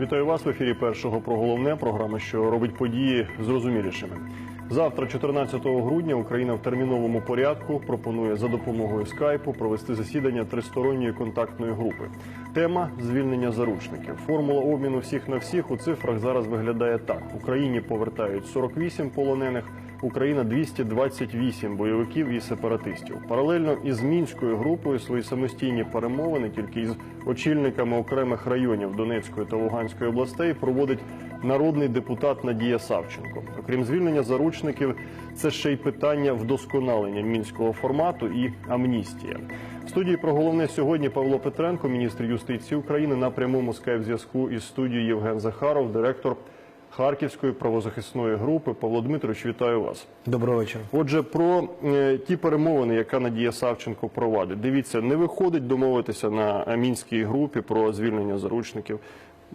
Вітаю вас в ефірі першого про головне програми, що робить події зрозумілішими. Завтра, 14 грудня, Україна в терміновому порядку пропонує за допомогою скайпу провести засідання тристоронньої контактної групи. Тема звільнення заручників. Формула обміну всіх на всіх у цифрах зараз виглядає так: Україні повертають 48 полонених. Україна 228 бойовиків і сепаратистів. Паралельно із мінською групою свої самостійні перемовини, тільки із очільниками окремих районів Донецької та Луганської областей, проводить народний депутат Надія Савченко. Окрім звільнення заручників, це ще й питання вдосконалення мінського формату і амністія. В студії про головне сьогодні Павло Петренко, міністр юстиції України, на прямому скайп-зв'язку із студією Євген Захаров, директор Харківської правозахисної групи. Павло Дмитрович, вітаю вас. Доброго вечора. Отже, про е, ті перемовини, яка Надія Савченко провадить. Дивіться, не виходить домовитися на мінській групі про звільнення заручників.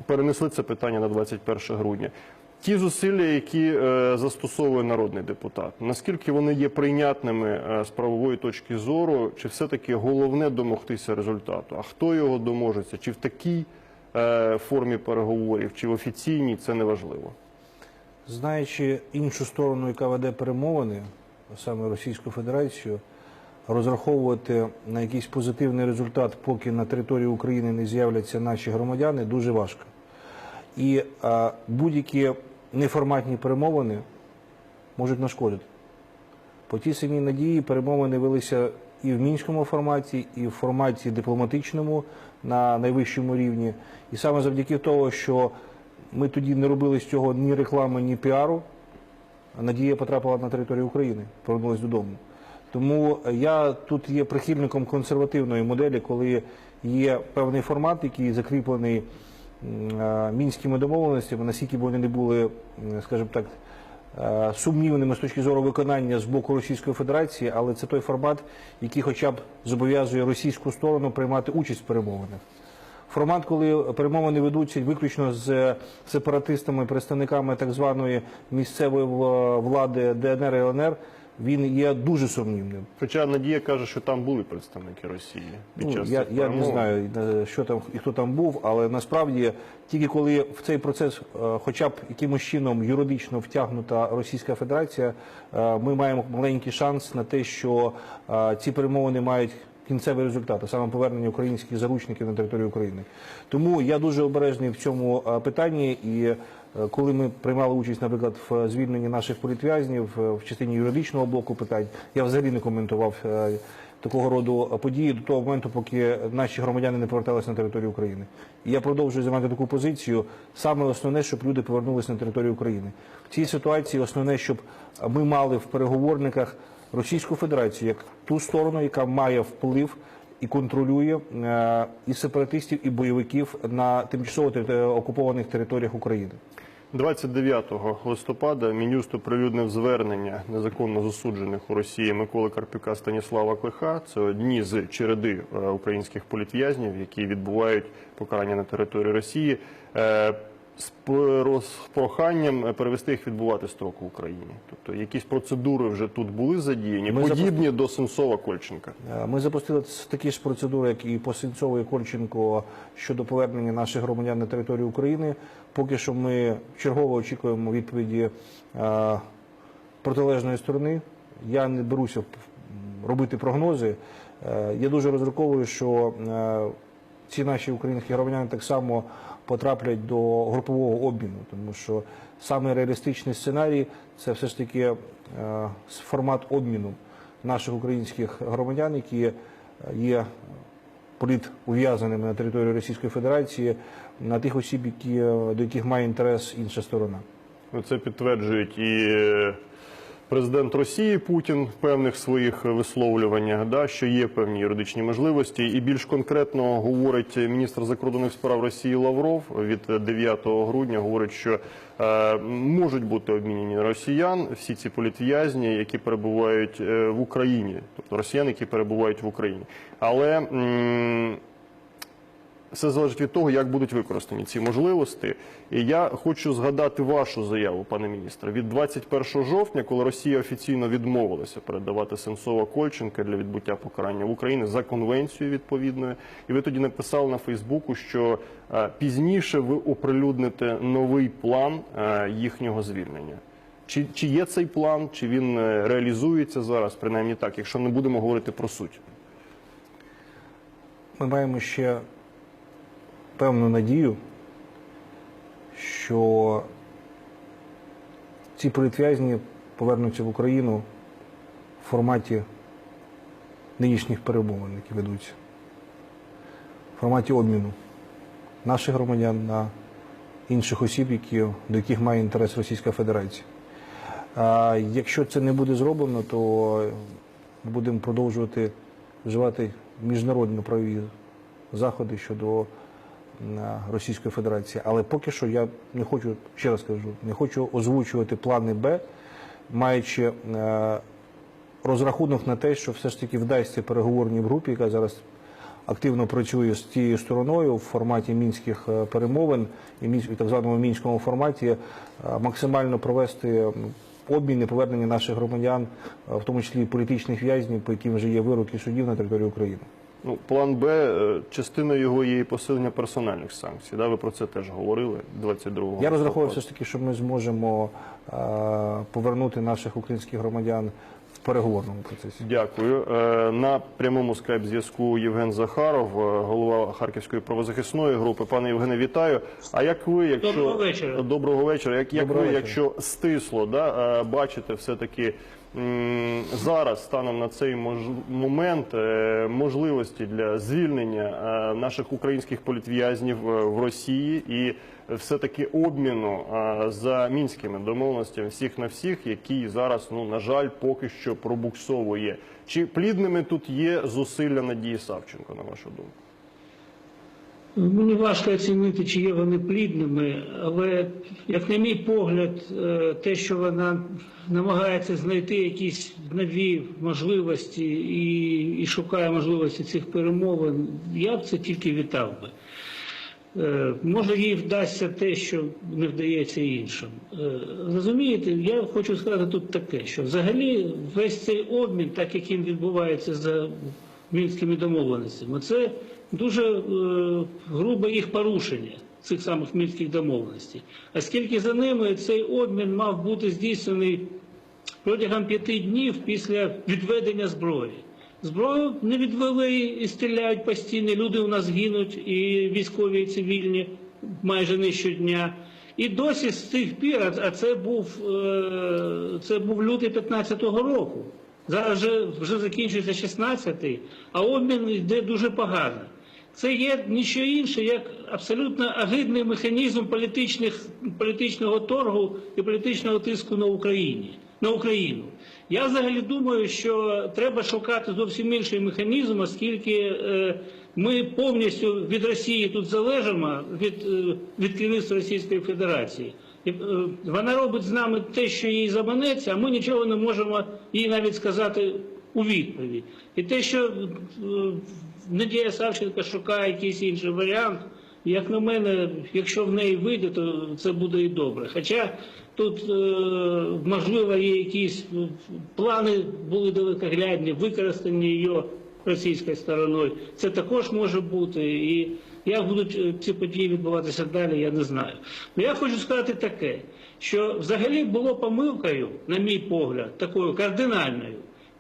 Перенесли це питання на 21 грудня. Ті зусилля, які е, застосовує народний депутат, наскільки вони є прийнятними е, з правової точки зору, чи все-таки головне домогтися результату? А хто його доможеться? Чи в такій формі переговорів, чи в офіційній, це не важливо. Знаючи іншу сторону, яка веде перемовини, саме Російську Федерацію, розраховувати на якийсь позитивний результат, поки на території України не з'являться наші громадяни, дуже важко. І а, будь-які неформатні перемовини можуть нашкодити. По тій самій надії перемовини велися і в мінському форматі, і в форматі дипломатичному на найвищому рівні. І саме завдяки того, що ми тоді не робили з цього ні реклами, ні піару, Надія потрапила на територію України, повернулася додому. Тому я тут є прихильником консервативної моделі, коли є певний формат, який закріплений мінськими домовленостями, наскільки б вони не були, скажімо так, сумнівними з точки зору виконання з боку Російської Федерації, але це той формат, який хоча б зобов'язує російську сторону приймати участь в перемовинах. Формат, коли перемовини ведуться виключно з сепаратистами, представниками так званої місцевої влади ДНР і ЛНР, він є дуже сумнівним. Хоча Надія каже, що там були представники Росії під Ну, час я, цих я не знаю, е, що там і хто там був, але насправді тільки коли в цей процес, е, хоча б якимось чином юридично втягнута Російська Федерація, е, ми маємо маленький шанс на те, що е, ці перемовини мають. Кінцевий результат, а саме повернення українських заручників на територію України. Тому я дуже обережний в цьому питанні. І коли ми приймали участь, наприклад, в звільненні наших політв'язнів е, в частині юридичного блоку питань, я взагалі не коментував е, такого роду події до того моменту, поки наші громадяни не поверталися на територію України. І я продовжую займати таку позицію. Саме основне, щоб люди повернулися на територію України. В цій ситуації основне, щоб ми мали в переговорниках Російську Федерацію як ту сторону, яка має вплив і контролює е, і сепаратистів, і бойовиків на тимчасово тери- окупованих територіях України. 29 листопада Мінюст оприлюднив звернення незаконно засуджених у Росії Миколи Карпюка Станіслава Клиха. Це одні з череди е, українських політв'язнів, які відбувають покарання на території Росії. Е, З про- проханням перевести їх відбувати строк в Україні. Тобто якісь процедури вже тут були задіяні, Ми подібні до Сенцова Кольченка. Е, Ми запустили такі ж процедури, як і по Сенцову і Кольченко щодо повернення наших громадян на територію України. Поки що ми чергово очікуємо відповіді е, протилежної сторони. Я не беруся робити прогнози. Е, Я дуже розраховую, що е, ці наші українські громадяни так само потраплять до групового обміну, тому що саме реалістичний сценарій це все ж таки е, формат обміну наших українських громадян, які є політув'язаними на території Російської Федерації, на тих осіб, до яких має інтерес інша сторона. Ну, Це підтверджують і е, президент Росії Путін в певних своїх висловлюваннях, да, що є певні юридичні можливості. І більш конкретно говорить міністр закордонних справ Росії Лавров від 9 грудня. Говорить, що е, можуть бути обмінені росіян всі ці політв'язні, які перебувають е, в Україні, тобто росіяни, які перебувають в Україні. Але м, все залежить від того, як будуть використані ці можливості. І я хочу згадати вашу заяву, пане міністре, від 21 жовтня, коли Росія офіційно відмовилася передавати Сенцова Кольченка для відбуття покарання в Україні за конвенцією відповідною. І ви тоді написали на Фейсбуку, що е, пізніше ви оприлюдните новий план е, їхнього звільнення. Чи, чи є цей план, чи він е, реалізується зараз, принаймні так, якщо не будемо говорити про суть? Ми маємо ще певну надію, що ці політв'язні повернуться в Україну в форматі нинішніх перемовин, які ведуться, в форматі обміну наших громадян на інших осіб, які, до яких має інтерес Російська Федерація. А якщо це не буде зроблено, то будемо продовжувати вживати міжнародно-правові заходи щодо Російської Федерації. Але поки що я не хочу, ще раз кажу, не хочу озвучувати плани Б, маючи е, розрахунок на те, що все ж таки вдасться переговорній групі, яка зараз активно працює з тією стороною в форматі мінських е, перемовин і так званому мінському форматі е, максимально провести обмін і повернення наших громадян, в тому числі і політичних в'язнів, по яким вже є вироки судів на території України. Ну, план Б, е, частина його є і посилення персональних санкцій. Да? Ви про це теж говорили 22-го. Я розраховую все ж таки, що ми зможемо е, повернути наших українських громадян в переговорному процесі. Дякую. Е, На прямому скайп-зв'язку Євген Захаров, е, голова Харківської правозахисної групи. Пане Євгене, вітаю. А як ви, якщо Доброго вечора. доброго вечора, як, як ви, вечора. якщо стисло, да, е, бачите, все таки зараз станом на цей момент е, можливості для звільнення е, наших українських політв'язнів е, в Росії і все таки обміну за мінськими домовленостями всіх на всіх, який зараз, ну на жаль, поки що пробуксовує. Чи плідними тут є зусилля Надії Савченко, на вашу думку? Мені важко оцінити, чи є вони плідними, але, як на мій погляд, е, те, що вона намагається знайти якісь нові можливості і, і шукає можливості цих перемовин, я б це тільки вітав би. Е, Може, їй вдасться те, що не вдається іншим. Е, Розумієте, я хочу сказати тут таке, що взагалі весь цей обмін, так як він відбувається за мінськими домовленостями, це дуже е, грубе їх порушення цих самих мінських домовленостей. Оскільки за ними цей обмін мав бути здійснений протягом п'яти днів після відведення зброї. Зброю не відвели і стріляють постійно. Люди у нас гинуть, і військові, і цивільні майже не щодня. І досі з тих пір, а- це був, е, це був лютий 15-го року. Зараз вже, вже закінчується 16-й, а обмін йде дуже погано. Це є нічого інше, як абсолютно агидний механізм політичних, політичного торгу і політичного тиску на Україні, на Україну. Я взагалі думаю, що треба шукати зовсім інший механізм, оскільки е, ми повністю від Росії тут залежимо від, е, від керівництва Російської Федерації. Е, Вона робить з нами те, що їй заманеться, а ми нічого не можемо їй навіть сказати у відповідь. І те, що Надія Савченко шукає якийсь інший варіант, як на мене, якщо в неї вийде, то це буде і добре. Хоча тут, е, можливо, є якісь е, плани були далекоглядні, використані її російською стороною. Це також може бути. І як будуть е, ці події відбуватися далі, я не знаю. Ну я хочу сказати таке, що взагалі було помилкою, на мій погляд, такою кардинальною.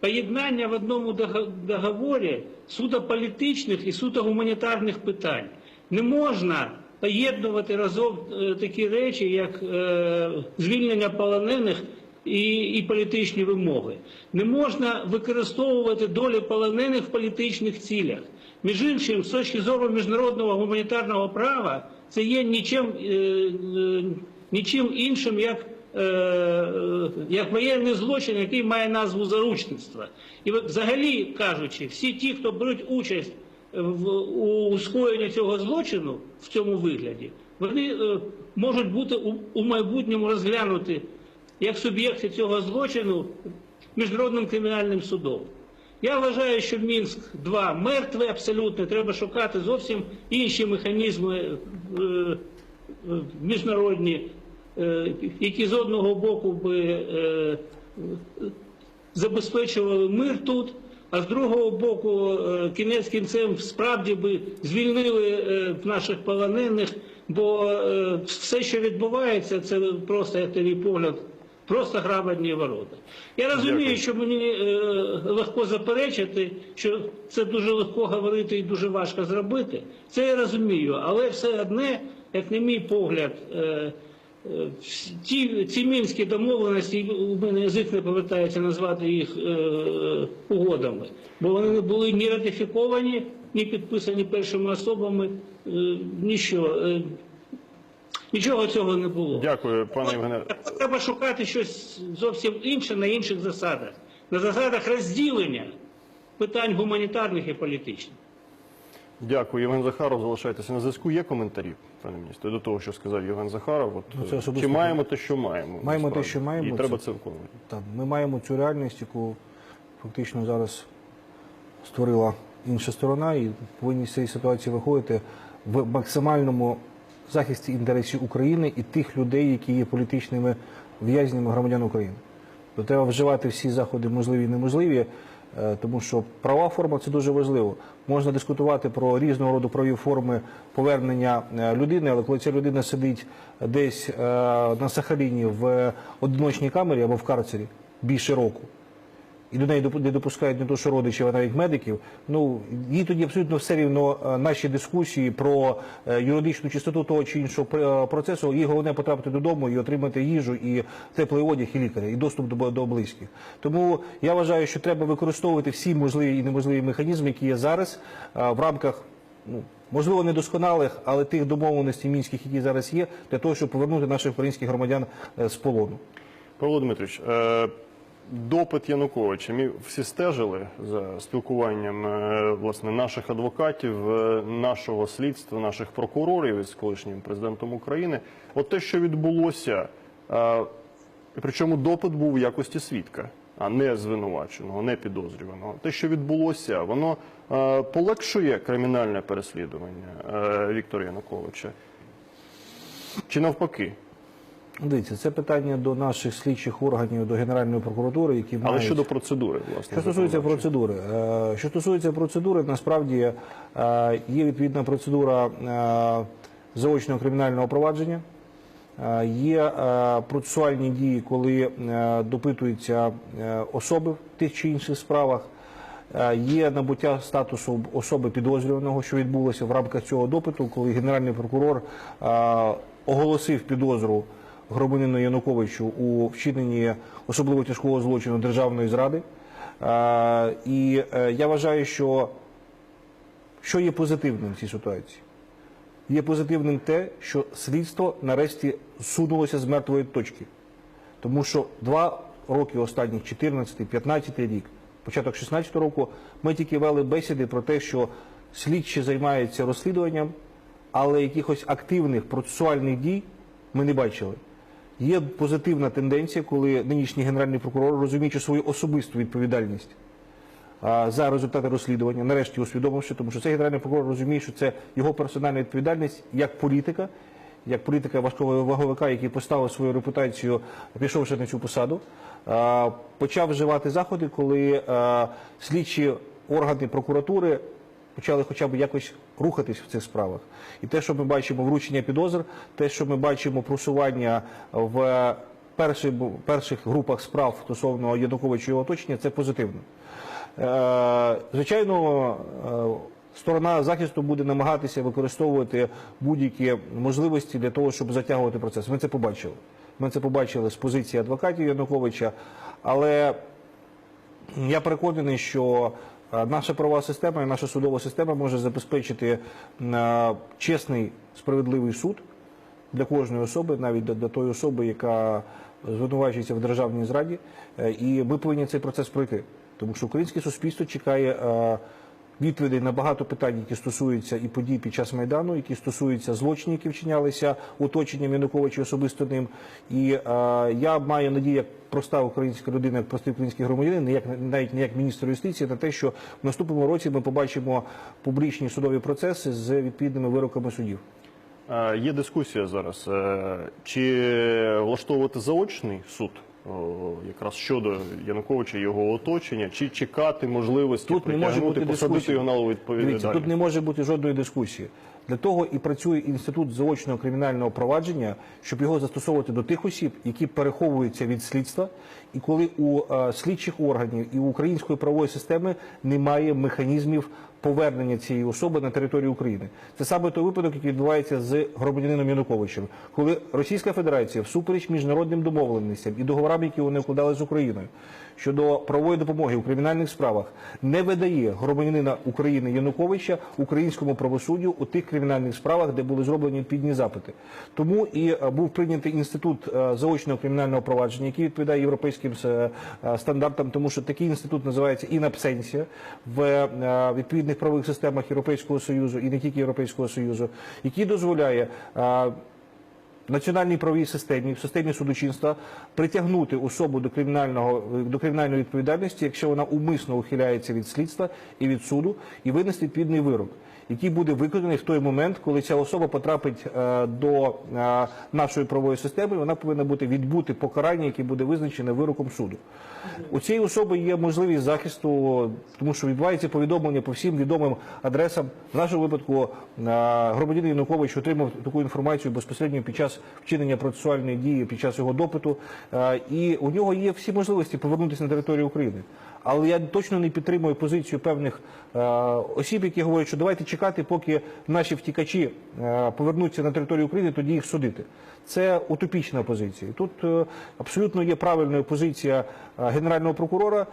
Поєднання в одному договорі суто політичних і суто гуманітарних питань. Не можна поєднувати разом е, такі речі, як е, звільнення полонених і, і політичні вимоги. Не можна використовувати долі полонених в політичних цілях. Між іншим, з точки зору міжнародного гуманітарного права, це є нічим, е, нічим іншим, як як воєнний злочин, який має назву заручництва. І взагалі кажучи, всі ті, хто беруть участь у скоєнні цього злочину в цьому вигляді, вони е, можуть бути у, майбутньому розглянуті як суб'єкти цього злочину міжнародним кримінальним судом. Я вважаю, що Мінськ 2 мертвий абсолютно. Треба шукати зовсім інші механізми е, е, міжнародні, е, які з одного боку би е, забезпечували мир тут, а з другого боку е, кінець кінцем справді би звільнили е, наших полонених, бо е, все, що відбувається, це просто, як тобі погляд, просто гра в одні ворота. Я розумію, що мені е, легко заперечити, що це дуже легко говорити і дуже важко зробити. Це я розумію, але все одне, як на мій погляд, е, ті, ці мінські домовленості, у мене язик не повертається назвати їх е, угодами, бо вони не були ні ратифіковані, ні підписані першими особами, е, ніщо. Е, Нічого цього не було. Дякую, пане Євгене. Треба шукати щось зовсім інше на інших засадах, на засадах розділення питань гуманітарних і політичних. Дякую, Євген Захаров. Залишайтеся на зв'язку. Є коментарі, пане міністре, до того, що сказав Євген Захаров. От, Ну, це е, особисто чи маємо те, що маємо? Маємо те, що маємо, І це- треба це виконувати. Так, ми маємо цю реальність, яку фактично зараз створила інша сторона, і повинні з цієї ситуації виходити в максимальному захисті інтересів України і тих людей, які є політичними в'язнями громадян України. То треба вживати всі заходи можливі і неможливі, тому що права форма це дуже важливо. Можна дискутувати про різного роду праві форми повернення е, людини, але коли ця людина сидить десь е, на Сахаліні в одиночній камері або в карцері більше року, і до неї не допускають не то, що родичів, а навіть медиків. Ну їй тоді абсолютно все рівно е, наші дискусії про е, юридичну чистоту того чи іншого е, процесу. Їй головне потрапити додому і отримати їжу, і теплий одяг, і лікаря, і доступ до, до близьких. Тому я вважаю, що треба використовувати всі можливі і неможливі механізми, які є зараз в рамках. Ну, можливо, недосконалих, але тих домовленостей мінських, які зараз є, для того, щоб повернути наших українських громадян з полону. Павло Дмитрович, допит Януковича. Ми всі стежили за спілкуванням е, власне наших адвокатів, е, нашого слідства, наших прокурорів із колишнім президентом України. От те, що відбулося, е, причому допит був в якості свідка, а не звинуваченого, не підозрюваного. Те, що відбулося, воно полегшує кримінальне переслідування Віктора Януковича. Чи навпаки? Дивіться, це питання до наших слідчих органів, до Генеральної прокуратури, які Але мають... щодо процедури, власне, Що стосується процедури, е, що стосується процедури, насправді е, є відповідна процедура е, заочного кримінального провадження. Є процесуальні дії, коли допитуються особи в тих чи інших справах. Є набуття статусу особи підозрюваного, що відбулося в рамках цього допиту, коли генеральний прокурор оголосив підозру громадянину Януковичу у вчиненні особливо тяжкого злочину державної зради. І е, я вважаю, що що є позитивним в цій ситуації? Є позитивним те, що слідство нарешті сунулося з мертвої точки. Тому що два роки останніх, 14-15 рік, початок 16 року, ми тільки вели бесіди про те, що слідчі займаються розслідуванням, але якихось активних процесуальних дій ми не бачили. Є позитивна тенденція, коли нинішній генеральний прокурор, розуміючи свою особисту відповідальність за результати розслідування, нарешті усвідомивши, тому що цей генеральний прокурор розуміє, що це його персональна відповідальність як політика, як політика важкого ваговика, який поставив свою репутацію, пішовши на цю посаду, почав вживати заходи, коли слідчі органи прокуратури почали хоча б якось рухатись в цих справах. І те, що ми бачимо вручення підозр, те, що ми бачимо просування в перших, перших групах справ стосовно Януковича і його оточення, це позитивно. Е, Звичайно, е, сторона захисту буде намагатися використовувати будь-які можливості для того, щоб затягувати процес. Ми це побачили. Ми це побачили з позиції адвокатів Януковича, але я переконаний, що наша правова система і наша судова система може забезпечити е, чесний справедливий суд для кожної особи, навіть для, тої особи, яка звинувачується в державній зраді. Е, І ми повинні цей процес пройти, тому що українське суспільство чекає е, відповідей на багато питань, які стосуються і подій під час майдану, які стосуються злочинів, які вчинялися оточенням Януковича особисто ним. І е, я маю надію, як проста українська людина, як простий український громадянин, не як навіть не як міністр юстиції, на те, що в наступному році ми побачимо публічні судові процеси з відповідними вироками судів. Е, Є дискусія зараз, е, чи влаштовувати заочний суд якраз щодо Януковича і його оточення, чи чекати можливості Тут не може бути посадити дискусії. його на відповідальність? тут не може бути жодної дискусії. Для того і працює інститут заочного кримінального провадження, щоб його застосовувати до тих осіб, які переховуються від слідства, і коли у е, слідчих органів і у української правової системи немає механізмів повернення цієї особи на територію України. Це саме той випадок, який відбувається з громадянином Януковичем, коли Російська Федерація, всупереч міжнародним домовленостям і договорам, які вони укладали з Україною щодо правової допомоги у кримінальних справах, не видає громадянина України Януковича українському правосуддю у тих кримінальних справах, де були зроблені відповідні запити. Тому і е, був прийнятий інститут е, заочного кримінального провадження, який відповідає європейським е, стандартам, тому що такий інститут називається інабсенція в е, відповідних правових системах Європейського союзу і не тільки Європейського союзу, який дозволяє. національній правовій системі, в системі судочинства притягнути особу до кримінального до кримінальної відповідальності, якщо вона умисно ухиляється від слідства і від суду, і винести відповідний вирок, який буде виконаний в той момент, коли ця особа потрапить е, до е, нашої правової системи. Вона повинна бути відбути покарання, яке буде визначене вироком суду. У цієї особи є можливість захисту, тому що відбувається повідомлення по всім відомим адресам. В нашому випадку е, громадянин Янукович отримав таку інформацію безпосередньо під час вчинення процесуальної дії, під час його допиту, і у нього є всі можливості повернутися на територію України. Але я точно не підтримую позицію певних е, осіб, які говорять, що давайте чекати, поки наші втікачі е, повернуться на територію України, тоді їх судити. Це утопічна позиція. Тут е, абсолютно є правильною позиція генерального прокурора.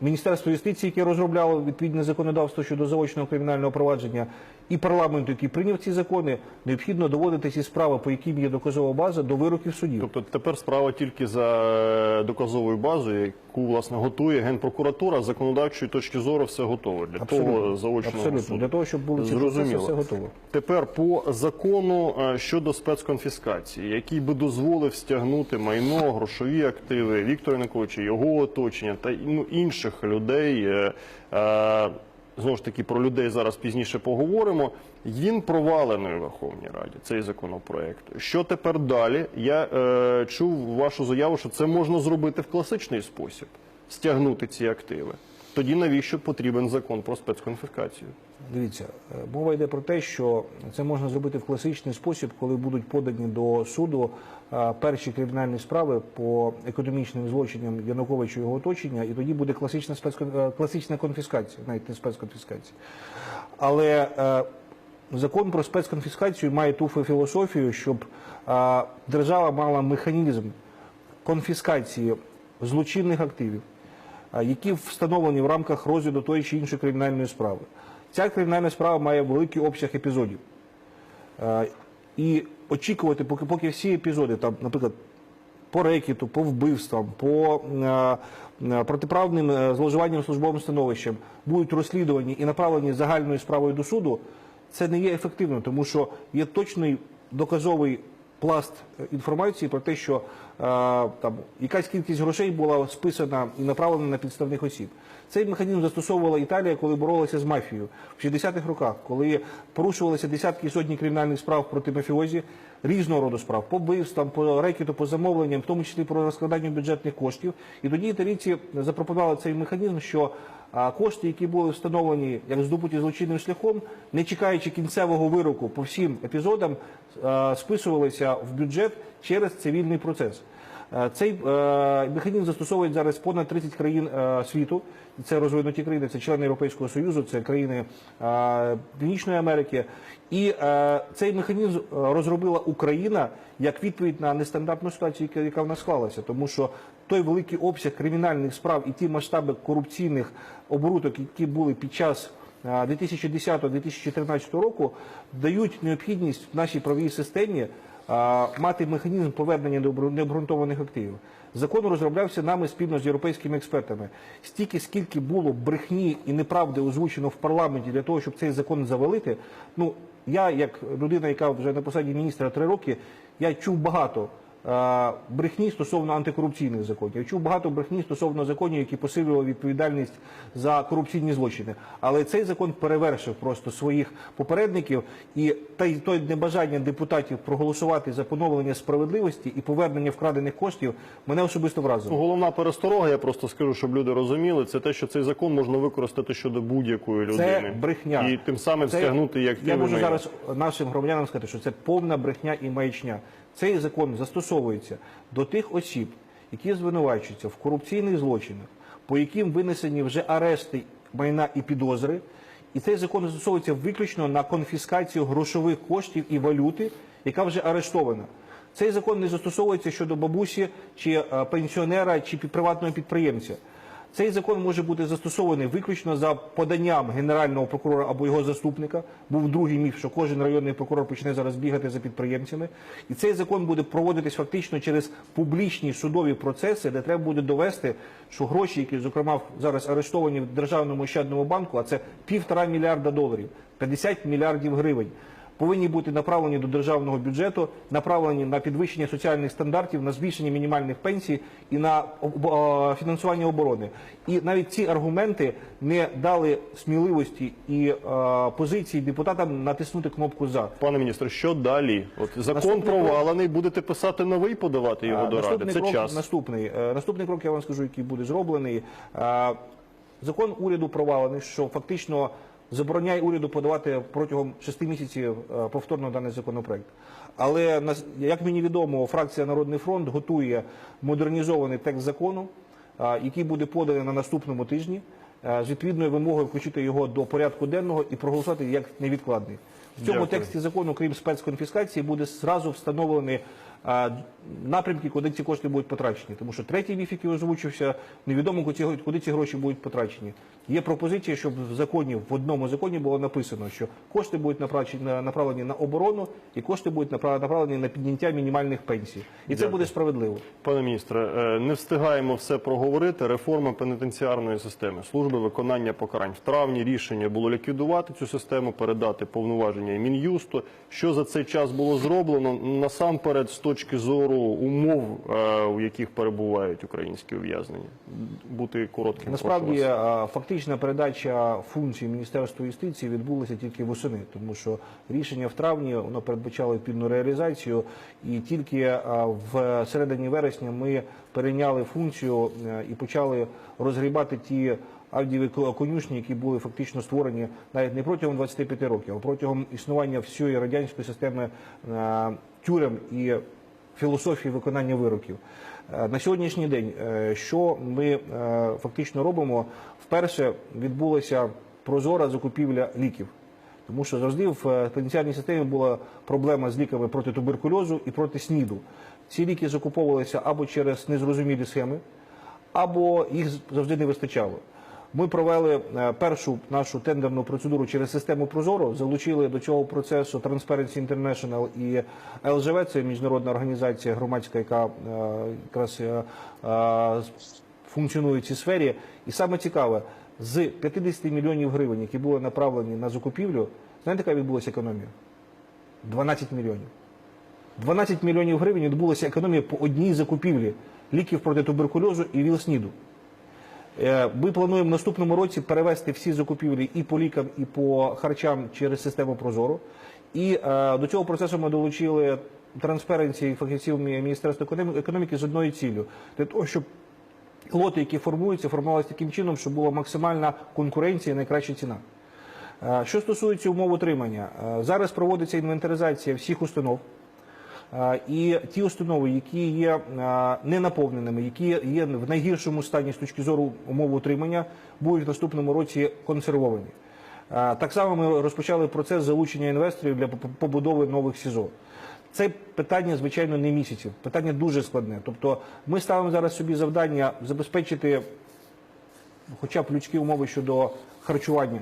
Міністерство юстиції, яке розробляло відповідне законодавство щодо заочного кримінального провадження, і парламенту, який прийняв ці закони, необхідно доводити ці справи, по яким є доказова база, до вироків судів. Тобто тепер справа тільки за е, доказовою базою, яку власне готує генпрокуратура. З законодавчої точки зору все готово для того заочного абсолютно. суду. Для того, щоб були ці процеси, все готово. Тепер по закону е, щодо спецконфіскації, який би дозволив стягнути майно, грошові активи Віктора Януковича, його оточення та ну, інших людей. е, е, Знову ж таки, про людей зараз пізніше поговоримо. Він провалений у Верховній Раді, цей законопроект. Що тепер далі? Я е, чув вашу заяву, що це можна зробити в класичний спосіб стягнути ці активи. Тоді навіщо потрібен закон про спецконфіскацію? Дивіться, е, мова йде про те, що це можна зробити в класичний спосіб, коли будуть подані до суду е, перші кримінальні справи по економічним злочинам Януковича і його оточення, і тоді буде класична спецкон... е, класична конфіскація, навіть не спецконфіскація. Але закон про спецконфіскацію має ту філософію, щоб держава мала механізм конфіскації злочинних активів, які встановлені в рамках розгляду тої чи іншої кримінальної справи. Ця кримінальна справа має великий обсяг епізодів. І очікувати, поки, поки всі епізоди, там, наприклад, по рекету, по вбивствам, по протиправним е, зловживанням службовим становищем будуть розслідувані і направлені загальною справою до суду, це не є ефективно, тому що є точний доказовий пласт інформації про те, що е, там якась кількість грошей була списана і направлена на підставних осіб. Цей механізм застосовувала Італія, коли боролася з мафією в 60-х роках, коли порушувалися десятки і сотні кримінальних справ проти мафіозі, різного роду справ, по вбивствам, по рекету, по замовленням, в тому числі про розкладання бюджетних коштів. І тоді італійці запропонували цей механізм, що а кошти, які були встановлені як здобуті злочинним шляхом, не чекаючи кінцевого вироку по всім епізодам, е, списувалися в бюджет через цивільний процес. Е, Цей е, механізм застосовують зараз понад 30 країн е, світу. Це розвинуті країни, це члени Європейського Союзу, це країни Північної Америки. І цей механізм розробила Україна як відповідь на нестандартну ситуацію, яка, в нас склалася, тому що той великий обсяг кримінальних справ і ті масштаби корупційних оборудок, які були під час 2010-2014 року, дають необхідність в нашій правовій системі мати механізм повернення необґрунтованих активів. Закон розроблявся нами спільно з європейськими експертами. Стільки, скільки було брехні і неправди озвучено в парламенті для того, щоб цей закон завалити. Ну я, як людина, яка вже на посаді міністра три роки, я чув багато брехні стосовно антикорупційних законів. Я чув багато брехні стосовно законів, які посилювали відповідальність за корупційні злочини. Але цей закон перевершив просто своїх попередників, і той небажання депутатів проголосувати за поновлення справедливості і повернення вкрадених коштів мене особисто вразило. Головна пересторога, я просто скажу, щоб люди розуміли, це те, що цей закон можна використати щодо будь-якої людини. Це брехня. І тим самим Це- стягнути як Я можу зараз нашим громадянам сказати, що це повна брехня і маячня. Цей закон застосовується до тих осіб, які звинувачуються в корупційних злочинах, по яким винесені вже арешти майна і підозри. І цей закон застосовується виключно на конфіскацію грошових коштів і валюти, яка вже арештована. Цей закон не застосовується щодо бабусі чи е, пенсіонера чи приватного підприємця. Цей закон може бути застосований виключно за поданням генерального прокурора або його заступника. Був другий міф, що кожен районний прокурор почне зараз бігати за підприємцями. І цей закон буде проводитись фактично через публічні судові процеси, де треба буде довести, що гроші, які зокрема зараз арештовані в державному ощадному банку, а це півтора мільярда доларів, 50 мільярдів гривень. Повинні бути направлені до державного бюджету, направлені на підвищення соціальних стандартів, на збільшення мінімальних пенсій і на фінансування оборони. І навіть ці аргументи не дали сміливості і е, позиції депутатам натиснути кнопку за. Пане міністре, що далі? От закон Наступний крок. провалений, будете писати новий, подавати його до ради. Це крок, час. Наступний, Е, наступний крок, я вам скажу, який буде зроблений. Е, Закон уряду провалений, що фактично забороняє уряду подавати протягом шести місяців е, повторно даний законопроект. Але як мені відомо, фракція Народний фронт готує модернізований текст закону, е, який буде поданий на наступному тижні е, з відповідною вимогою включити його до порядку денного і проголосувати як невідкладний. В цьому Дякую. тексті закону, крім спецконфіскації, буде зразу встановлений напрямки, куди ці кошти будуть потрачені. Тому що третій міф, який озвучився, невідомо куди, ці- гроші будуть потрачені. Є пропозиція, щоб в законі в одному законі було написано, що кошти будуть направлені на, оборону і кошти будуть направ- направлені на підняття мінімальних пенсій. І це буде справедливо. Пане міністре, е, не встигаємо все проговорити. Реформа пенітенціарної системи, служби виконання покарань. В травні рішення було ліквідувати цю систему, передати повноваження Мін'юсту. Що за цей час було зроблено? Насамперед, з точки зору умов, е, у яких перебувають українські ув'язнені. Бути коротким. Насправді а, фактична передача функцій Міністерства юстиції відбулася тільки восени, тому що рішення в травні воно передбачало відповідну реалізацію, і тільки в середині вересня ми перейняли функцію е, і почали розгрібати ті. Авдієві ко- конюшні, які були фактично створені навіть не протягом 25 років, а протягом існування всієї радянської системи е, тюрем і філософії виконання вироків. Е, На сьогоднішній день, е, що ми е, фактично робимо, вперше відбулася прозора закупівля ліків. Тому що завжди в пенітенціарній системі була проблема з ліками проти туберкульозу і проти СНІДу. Ці ліки закуповувалися або через незрозумілі схеми, або їх завжди не вистачало. Ми провели е, першу нашу тендерну процедуру через систему Прозоро, залучили до цього процесу Transparency International і ЛЖВ, це міжнародна організація громадська, яка е, якраз е, функціонує в цій сфері. І саме цікаве, з 50 мільйонів гривень, які були направлені на закупівлю, знаєте, яка відбулася економія? 12 мільйонів. 12 мільйонів гривень відбулася економія по одній закупівлі ліків проти туберкульозу і ВІЛ-СНІДу. Е, Ми плануємо в наступному році перевести всі закупівлі і по лікам, і по харчам через систему Прозоро. І е, до цього процесу ми долучили транспаренції фахівців Міністерства економіки з одною ціллю для того, щоб лоти, які формуються, формувалися таким чином, щоб була максимальна конкуренція і найкраща ціна. Е, Що стосується умов утримання, е, зараз проводиться інвентаризація всіх установ. І ті установи, які є ненаповненими, які є в найгіршому стані з точки зору умов утримання, будуть в наступному році консервовані. Так само ми розпочали процес залучення інвесторів для побудови нових СІЗО. Це питання, звичайно, не місяців. Питання дуже складне. Тобто, ми ставимо зараз собі завдання забезпечити хоча б людські умови щодо харчування,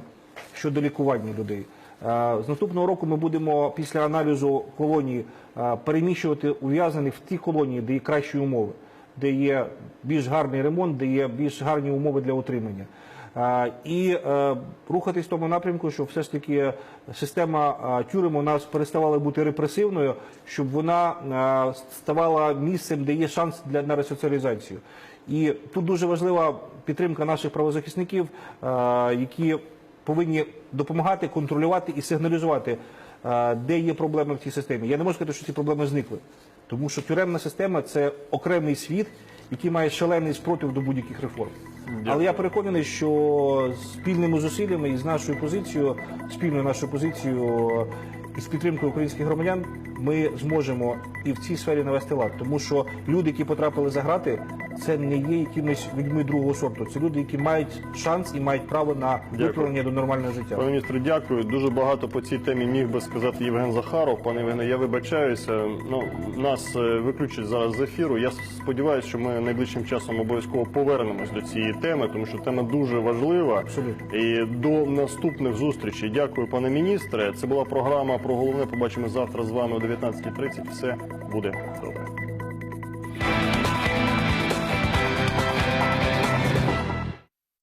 щодо лікування людей, З наступного року ми будемо після аналізу колонії е, переміщувати ув'язнених в ті колонії, де є кращі умови, де є більш гарний ремонт, де є більш гарні умови для утримання. Е, І е, рухатись в тому напрямку, щоб все ж таки система е, тюрем у нас переставала бути репресивною, щоб вона е, ставала місцем, де є шанс для на ресоціалізацію. І тут дуже важлива підтримка наших правозахисників, е, які повинні допомагати контролювати і сигналізувати, е, де є проблеми в цій системі. Я не можу сказати, що ці проблеми зникли, тому що тюремна система це окремий світ, який має шалений спротив до будь-яких реформ. Але я переконаний, що спільними зусиллями і з нашою позицією, спільною нашою позицією і з підтримкою українських громадян, ми зможемо і в цій сфері навести лад. Тому що люди, які потрапили за грати, це не є якимись людьми другого сорту. Це люди, які мають шанс і мають право на виправлення до нормального життя. Пане міністре, дякую. Дуже багато по цій темі міг би сказати Євген Захаров. Пане Євгене, я вибачаюся. Ну нас е, виключать зараз з ефіру. Я сподіваюся, що ми найближчим часом обов'язково повернемось до цієї теми, тому що тема дуже важлива. Абсолютно. І до наступних зустрічей. Дякую, пане міністре. Це була програма про головне. Побачимо завтра з вами о 19.30. Все буде добре.